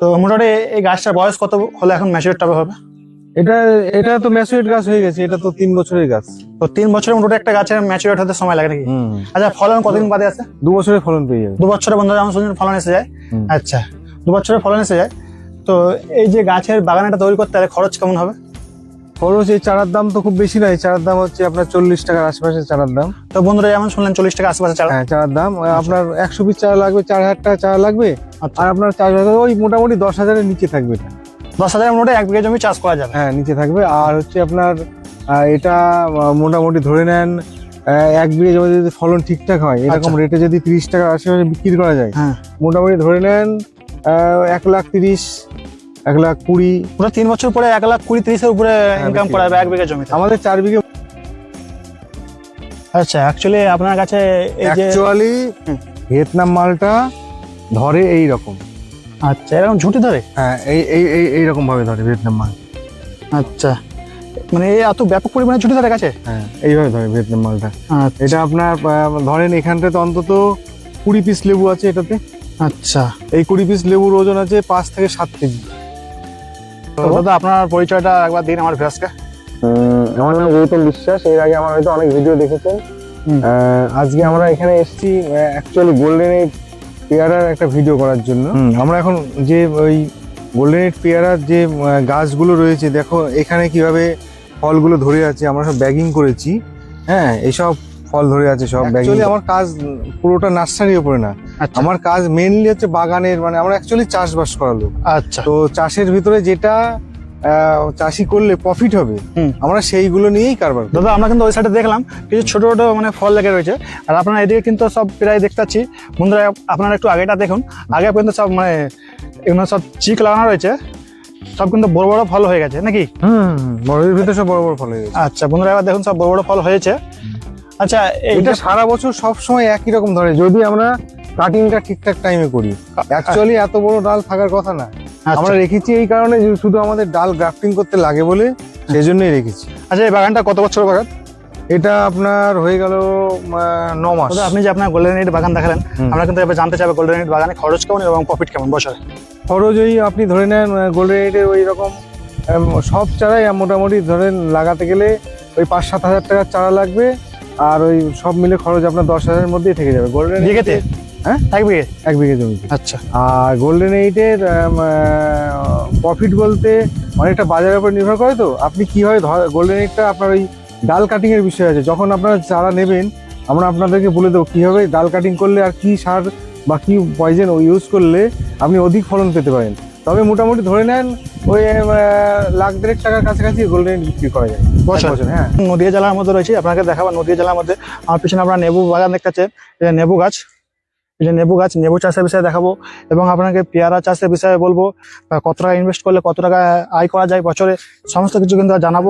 তো মোটামুটি এই গাছটার বয়স কত হলে এখন ম্যাচুরেট টবে হবে? এটা এটা তো ম্যাচুরেট গাছ হয়ে গেছে এটা তো তিন বছরের গাছ। তো তিন বছরের মোটামুটি একটা গাছের ম্যাচুরেট হতে সময় লাগে নাকি? আচ্ছা ফলন কতদিন বাদে আছে? দু বছরের ফলন পেয়ে যাবে। দু বছরে বন্ধুরা যেমন শুনছেন ফলন এসে যায়। আচ্ছা দু বছরের ফলন এসে যায়। তো এই যে গাছের বাগানটা তৈরি করতে তাহলে খরচ কেমন হবে? খরচ এই চারার দাম তো খুব বেশি নয় চারার দাম হচ্ছে আপনার চল্লিশ টাকার আশেপাশে চারার দাম। তো বন্ধুরা যেমন শুনলেন চল্লিশ টাকা আশেপাশে চারা। হ্যাঁ চারার দাম আপনার একশো পিস চারা লাগবে চার হাজার টাকা চারা লাগবে আচ্ছা। আর আপনার চার হাজার ওই মোটামুটি দশ হাজারের নিচে থাকবে এটা। দশ হাজারের মোটামুটি এক বিঘা জমি চাষ করা যাবে। হ্যাঁ নিচে থাকবে আর হচ্ছে আপনার এটা মোটামুটি ধরে নেন এক বিঘে জমি যদি ফলন ঠিকঠাক হয় এরকম আচ্ছা। রেটে যদি তিরিশ টাকা আশেপাশে বিক্রি করা যায় হ্যাঁ। মোটামুটি ধরে নেন এক লাখ তিরিশ এক লাখ কুড়ি। পুরো তিন বছর পরে এক লাখ কুড়ি তিরিশের উপরে ইনকাম করা যাবে এক বিঘা জমিতে। আমাদের চার বিঘে আচ্ছা অ্যাকচুয়ালি আপনার কাছে এই যে অ্যাকচুয়ালি ভিয়েতনাম মালটা ধরে এই রকম আচ্ছা এরকম ঝুঁটি ধরে? হ্যাঁ এই এই এই এইরকম ভাবে ধরে ভিয়েতনাম মাল। আচ্ছা মানে এই এত ব্যাপক পরিমাণে ঝুঁটি ধরে গেছে হ্যাঁ এইভাবে ধরে ভিয়েতনাম মালটা। আচ্ছা। এটা আপনার ধরেন এখানটাতে অন্তত কুড়ি পিস লেবু আছে এটাতে। আচ্ছা। এই কুড়ি পিস লেবুর ওজন আছে পাঁচ থেকে সাত কেজি। দাদা আপনার পরিচয়টা একবার দিন আমার ভিউয়ার্সকে। আমার নাম গৌতম বিশ্বাস। এর আগে আমার হয়তো অনেক ভিডিও দেখেছেন। আজকে আমরা এখানে এসেছি অ্যাকচুয়ালি গোল্ডেন এইট পেয়ারার একটা ভিডিও করার জন্য। আমরা এখন যে ওই গোল্ডেন এইট পেয়ারার যে গাছগুলো রয়েছে দেখো এখানে কীভাবে ফলগুলো ধরে আছে আমরা সব ব্যাগিং করেছি। হ্যাঁ এইসব ফল ধরে আছে সব অ্যাকচুয়ালি আমার কাজ পুরোটা নার্সারির উপরে না। আচ্ছা। আমার কাজ মেইনলি হচ্ছে বাগানের মানে আমরা অ্যাকচুয়ালি চাষবাস করা লোক। আচ্ছা। তো চাষের ভিতরে যেটা চাষি করলে প্রফিট হবে হুম। আমরা সেইগুলো নিয়েই কারবার দাদা আমরা কিন্তু ওই সাইডে দেখলাম কিছু ছোট ছোট মানে ফল লেগে রয়েছে। আর আপনারা এদিকে কিন্তু সব প্রায় দেখতে পাচ্ছি। বন্ধুরা আপনারা একটু আগেটা দেখুন। আগে কিন্তু সব মানে এগুলো সব চিক লাগানো রয়েছে। সব কিন্তু বড় বড় ফল হয়ে গেছে নাকি? বড়ের ভিতরে সব বড় বড় ফল হয়ে গেছে। আচ্ছা বন্ধুরা এবার দেখুন সব বড় বড় ফল হয়েছে। আচ্ছা এটা সারা বছর সব সময় একই রকম ধরে যদি আমরা কাটিংটা ঠিকঠাক টাইমে করি। অ্যাকচুয়ালি এত বড় ডাল থাকার কথা না। আচ্ছা। আমরা রেখেছি এই কারণে যে শুধু আমাদের ডাল গ্রাফটিং করতে লাগে বলে সেই জন্যই রেখেছি। আচ্ছা এই বাগানটা কত বছর বাগান? এটা আপনার হয়ে গেল ন মাস। আপনি যে আপনার গোল্ডেন এইট বাগান দেখালেন আমরা কিন্তু এবার জানতে চাইব গোল্ডেন এইট বাগানে খরচ কেমন এবং প্রফিট কেমন? বছরে খরচ ওই আপনি ধরে নেন গোল্ডেন এইটের ওই রকম সব চারাই মোটামুটি ধরেন লাগাতে গেলে ওই পাঁচ সাত হাজার টাকার চারা লাগবে। আর ওই সব মিলে খরচ আপনার দশ হাজারের মধ্যেই থেকে যাবে। গোল্ডেন বিঘেতে? হ্যাঁ? এক বিঘে? এক বিঘে জমিতে আচ্ছা। আর গোল্ডেন এইটের প্রফিট বলতে অনেকটা বাজারের উপর নির্ভর করে তো। আপনি কীভাবে গোল্ডেন এইটটা আপনার ওই ডাল কাটিং এর বিষয় আছে। যখন আপনারা চারা নেবেন আমরা আপনাদেরকে বলে দেবো কীভাবে ডাল কাটিং করলে আর কি সার বা কি পয়জেন ইউজ করলে আপনি অধিক ফলন পেতে পারেন। তবে মোটামুটি ধরে নেন ওই লাখ দেড়েক টাকার কাছাকাছি গোল্ডেন বিক্রি করা যায়। বছর? হ্যাঁ। নদীয়া জেলার মধ্যে রয়েছে আপনাকে দেখাবো নদীয়া জেলার মধ্যে। আমার পিছনে আপনারা নেবু বাগান এই যে নেবু গাছ। যে নেবু গাছ নেবু চাষের বিষয়ে দেখাবো এবং আপনাকে পেয়ারা চাষের বিষয়ে বলব কত টাকা ইনভেস্ট করলে কত টাকা আয় করা যায় বছরে সমস্ত কিছু কিন্তু জানাব।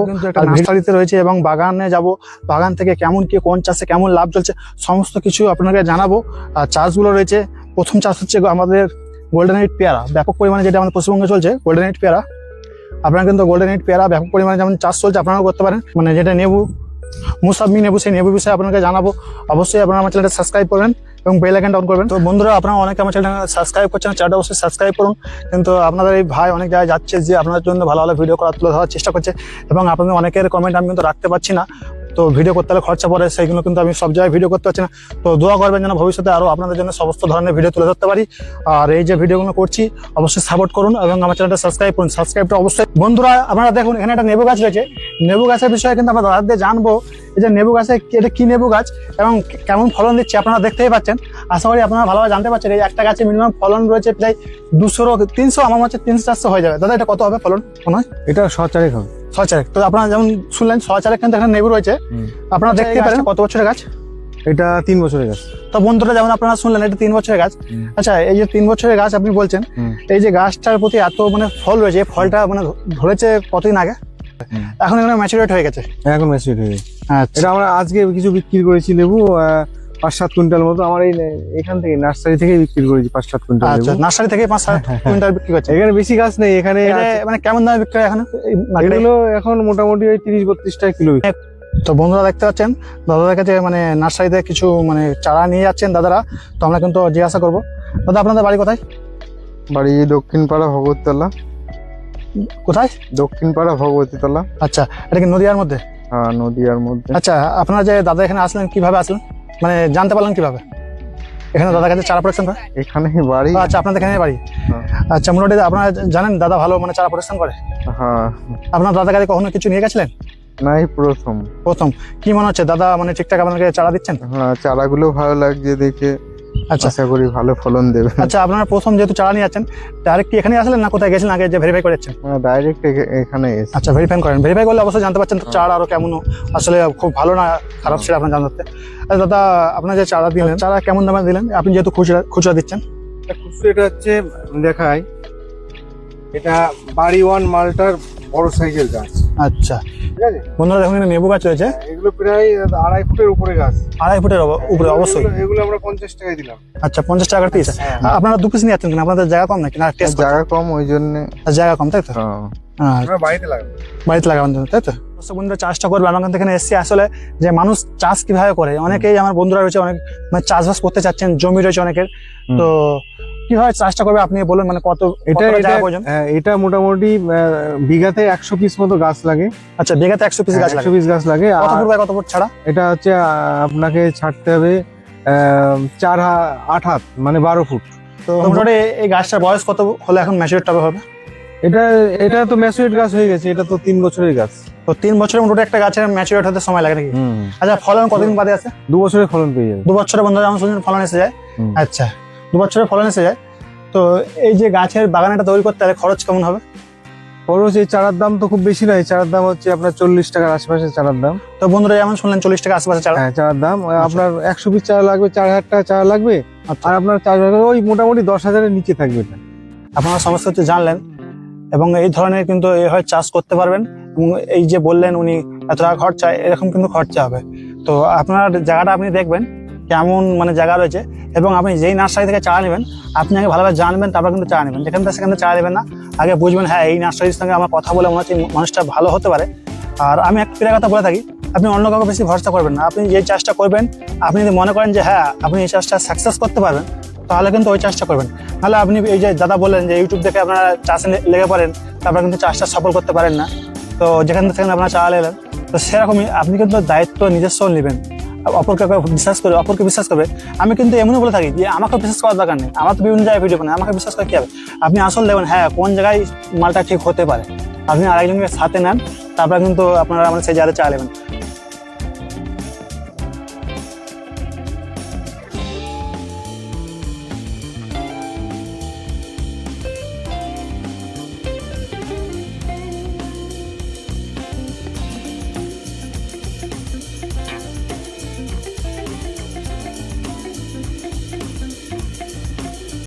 নার্সারিতে রয়েছে এবং বাগানে যাব বাগান থেকে কেমন কি কোন চাষে কেমন লাভ চলছে সমস্ত কিছু আপনাকে জানাব। আর চাষগুলো রয়েছে প্রথম চাষ হচ্ছে আমাদের গোল্ডেন এইট পেয়ারা, ব্যাপক পরিমাণে যেটা আমাদের পশ্চিমবঙ্গে চলছে গোল্ডেন এইট পেয়ারা। আপনারা কিন্তু গোল্ডেন এইট পেয়ারা ব্যাপক পরিমাণে যেমন চাষ চলছে, আপনারাও করতে পারেন। মানে যেটা নেবু মুসাম্মি নেবু, সেই নেবু বিষয়ে আপনাকে জানাব। অবশ্যই আপনারা আমার চ্যানেলটা সাবস্ক্রাইব করবেন এবং বেল আইকনটা ডাউন করবেন। তো বন্ধুরা, আপনারা অনেকে আমার চ্যানেল সাবস্ক্রাইব করছেন চ্যানেলটা অবশ্যই সাবস্ক্রাইব করুন। কিন্তু আপনাদের এই ভাই অনেক জায়গায় যাচ্ছে যে আপনার জন্য ভালো ভালো ভিডিও করা তুলে ধরার চেষ্টা করছে। এবং আপনাদের অনেকের কমেন্ট আমি কিন্তু রাখতে পারছি না। তো ভিডিও করতে হলে খরচা পড়ে, সেইগুলো কিন্তু আমি সব জায়গায় ভিডিও করতে পারছি না। তো দোয়া করবেন যেন ভবিষ্যতে আরও আপনাদের জন্য সমস্ত ধরনের ভিডিও তুলে ধরতে পারি। আর এই যে ভিডিওগুলো করছি, অবশ্যই সাপোর্ট করুন এবং আমার চ্যানেলটা সাবস্ক্রাইব করুন। সাবস্ক্রাইবটা অবশ্যই বন্ধুরা, আপনারা দেখুন, এখানে একটা নেবু গাছ রয়েছে। নেবু গাছের বিষয়ে কিন্তু আমরা দাদাদের জানব এই যে নেবু গাছে এটা কি নেবু গাছ এবং কেমন ফলন দিচ্ছে আপনারা দেখতেই পাচ্ছেন। আশা করি আপনারা ভালোভাবে জানতে পারছেন। এই একটা গাছে মিনিমাম ফলন রয়েছে প্রায় দুশো তিনশো, আমার হচ্ছে তিনশো চারশো হয়ে যাবে। দাদা, এটা কত হবে ফলন মনে হয়? এটা সচারেক হবে। ছয় তো আপনারা যেমন শুনলেন ছয় চারেক কিন্তু এখানে নেবু রয়েছে। আপনারা দেখতে পারেন। কত বছরের গাছ? এটা তিন বছরের গাছ। তো বন্ধুরা যেমন আপনারা শুনলেন এটা তিন বছরের গাছ। আচ্ছা এই যে তিন বছরের গাছ আপনি বলছেন এই যে গাছটার প্রতি এত মানে ফল রয়েছে ফলটা মানে ধরেছে কতদিন আগে? এখন এখানে ম্যাচুরেট হয়ে গেছে। এখন ম্যাচুরিট হয়ে গেছে। আচ্ছা। এটা আমরা আজকে কিছু বিক্রি করেছি লেবু আহ, পাঁচ সাত কুইন্টাল মতো আমার এই এখান থেকে নার্সারি থেকে বিক্রি করেছি পাঁচ সাত কুইন্টাল আচ্ছা নার্সারি থেকে পাঁচ সাত কুইন্টাল বিক্রি করছে এখানে বেশি গাছ নেই এখানে মানে কেমন দামে বিক্রি হয় এখন? এগুলো এখন মোটামুটি ওই তিরিশ বত্রিশ টাকা কিলো তো বন্ধুরা দেখতে পাচ্ছেন দাদাদের কাছে মানে নার্সারিতে কিছু মানে চারা নিয়ে যাচ্ছেন দাদারা তো আমরা কিন্তু জিজ্ঞাসা করব। দাদা আপনাদের বাড়ি কোথায়? বাড়ি দক্ষিণ পাড়া ভগবতলা কোথায়? দক্ষিণ পাড়া ভগবতীতলা। আচ্ছা এটা কি নদিয়ার মধ্যে? হ্যাঁ নদিয়ার মধ্যে। আচ্ছা আপনারা যে দাদা এখানে আসলেন কীভাবে আসলেন? মানে জানতে পারলাম কীভাবে? এখানে দাদার কাছে চারা প্রোডাকশন করে? এখানে বাড়ি। আচ্ছা আপনাদের এখানে বাড়ি? হ্যাঁ। আচ্ছা মোটামুটি আপনারা জানেন দাদা ভালো মানে চারা প্রোডাকশন করে? হ্যাঁ। আপনার দাদার কাছে কখনো কিছু নিয়ে গেছিলেন? নাই প্রথম। প্রথম। কি মনে হচ্ছে দাদা মানে ঠিকঠাক আপনাকে চারা দিচ্ছেন? হ্যাঁ চারাগুলো ভালো লাগছে দেখে। আচ্ছা। আশা করি ভালো ফলন দেবে। আচ্ছা আপনারা প্রথম যেহেতু চারা নিয়ে যাচ্ছেন ডাইরেক্ট এখানে আসলেন না কোথায় গেছিলেন? আগে যে ভেরিফাই করেছেন ডাইরেক্ট এখানে আচ্ছা ভেরিফাই করেন। ভেরিফাই করলে অবশ্যই জানতে পারছেন তো চারা আরও কেমন আসলে খুব ভালো না খারাপ ছিল আপনার জানতে আচ্ছা দাদা আপনার যে চারা দিলেন চারা কেমন দামে দিলেন? আপনি যেহেতু খুচরা খুচরা দিচ্ছেন। খুচরো এটা হচ্ছে দেখাই। এটা বাড়ি ওয়ান মালটার বড় সাইজের গাছ। আচ্ছা। ঠিক আছে? বন্ধুরা দেখুন এখানে লেবু গাছ রয়েছে। এগুলো প্রায় আড়াই ফুটের উপরে গাছ। আড়াই ফুটের উপরে অবশ্যই। এগুলো- আমরা পঞ্চাশ টাকায় দিলাম। আচ্ছা পঞ্চাশ টাকার পিস আপনারা দু পিস নিয়ে যাচ্ছেন কিনা? আপনাদের জায়গা কম নাকি? না টেস্ট জায়গা কম ওই জন্য। জায়গা কম তাই তো? হ্যাঁ। হ্যাঁ বাড়িতে লাগাবো। বাড়িতে তাই তো? দর্শক বন্ধুরা চাষটা করবে আমার এখানে এসেছি। আসলে যে মানুষ চাষ কীভাবে করে অনেকেই আমার বন্ধুরা রয়েছে অনেক মানে চাষবাস করতে চাচ্ছেন জমি রয়েছে অনেকের। তো কীভাবে চাষটা করবে আপনি বলুন মানে কত এটা এটা হ্যাঁ, মোটামুটি বিঘাতে একশো পিস মতো গাছ লাগে। আচ্ছা বিঘাতে একশো পিস গাছ একশো পিস গাছ লাগে। কত ফুট কত ফুট ছাড়া? এটা হচ্ছে আপনাকে ছাড়তে হবে চার আট হাত মানে বারো ফুট। তো মোটামুটি এই গাছটার বয়স কত হলে এখন ম্যাচুরেট টবে হবে? এটা এটা তো ম্যাচুরেট গাছ হয়ে গেছে এটা তো তিন বছরের গাছ। তো তিন বছরের মোটামুটি একটা গাছের ম্যাচুরেট হতে সময় লাগে নাকি? আচ্ছা ফলন কতদিন বাদে আছে? দু বছরের ফলন পেয়ে যাবে। দু বছরের বন্ধুরা যেমন ফলন এসে যায়। আচ্ছা। দু বছরের ফলন এসে যায়। তো এই যে গাছের বাগানটা তৈরি করতে খরচ কেমন হবে? খরচ এই চারার দাম তো খুব বেশি নয়। চারার দাম হচ্ছে আপনার চল্লিশ টাকার আশেপাশে চারার দাম। তো বন্ধুরা যেমন শুনলেন চল্লিশ টাকা আশেপাশে চারা। হ্যাঁ চারার দাম। আপনার একশো পিস চারা লাগবে চার হাজার টাকা চারা লাগবে। আচ্ছা। আর আপনার চার হাজার ওই মোটামুটি দশ হাজারের নিচে থাকবে এটা। আপনারা সমস্ত কিছু জানলেন এবং এই ধরনের কিন্তু এইভাবে চাষ করতে পারবেন এবং এই যে বললেন উনি এত টাকা খরচা এরকম কিন্তু খরচা হবে। তো আপনার জায়গাটা আপনি দেখবেন কেমন মানে জায়গা রয়েছে এবং আপনি যেই নার্সারি থেকে চারা নেবেন, আপনি আগে ভালোভাবে জানবেন, তারপর কিন্তু চারা নেবেন। যেখান থেকে সেখান থেকে চারা নেবেন না, আগে বুঝবেন হ্যাঁ এই নার্সারির সঙ্গে আমার কথা বলে মনে হচ্ছে মানুষটা ভালো হতে পারে। আর আমি একটা প্রিয় কথা বলে থাকি, আপনি অন্য কাউকে বেশি ভরসা করবেন না। আপনি যে চাষটা করবেন, আপনি যদি মনে করেন যে হ্যাঁ আপনি এই চাষটা সাকসেস করতে পারবেন, তাহলে কিন্তু ওই চাষটা করবেন। নাহলে আপনি এই যে দাদা বললেন যে ইউটিউব দেখে আপনারা চাষে লেগে পড়েন, তারপরে কিন্তু চাষটা সফল করতে পারেন না। তো যেখান থেকে আপনারা চালা এলেন তো সেরকমই আপনি কিন্তু দায়িত্ব নিজস্ব নেবেন। অপরকে বিশ্বাস করে, অপরকে বিশ্বাস করবে, আমি কিন্তু এমনই বলে থাকি যে আমাকে বিশ্বাস করার দরকার নেই। আমার তো বিভিন্ন জায়গায় ভিডিও বানায়, আমাকে বিশ্বাস করে কী হবে। আপনি আসল দেখবেন হ্যাঁ কোন জায়গায় মালটা ঠিক হতে পারে। আপনি আরেকজনকে সাথে নেন, তারপরে কিন্তু আপনারা আমাদের সেই জায়গায় চা নেবেন।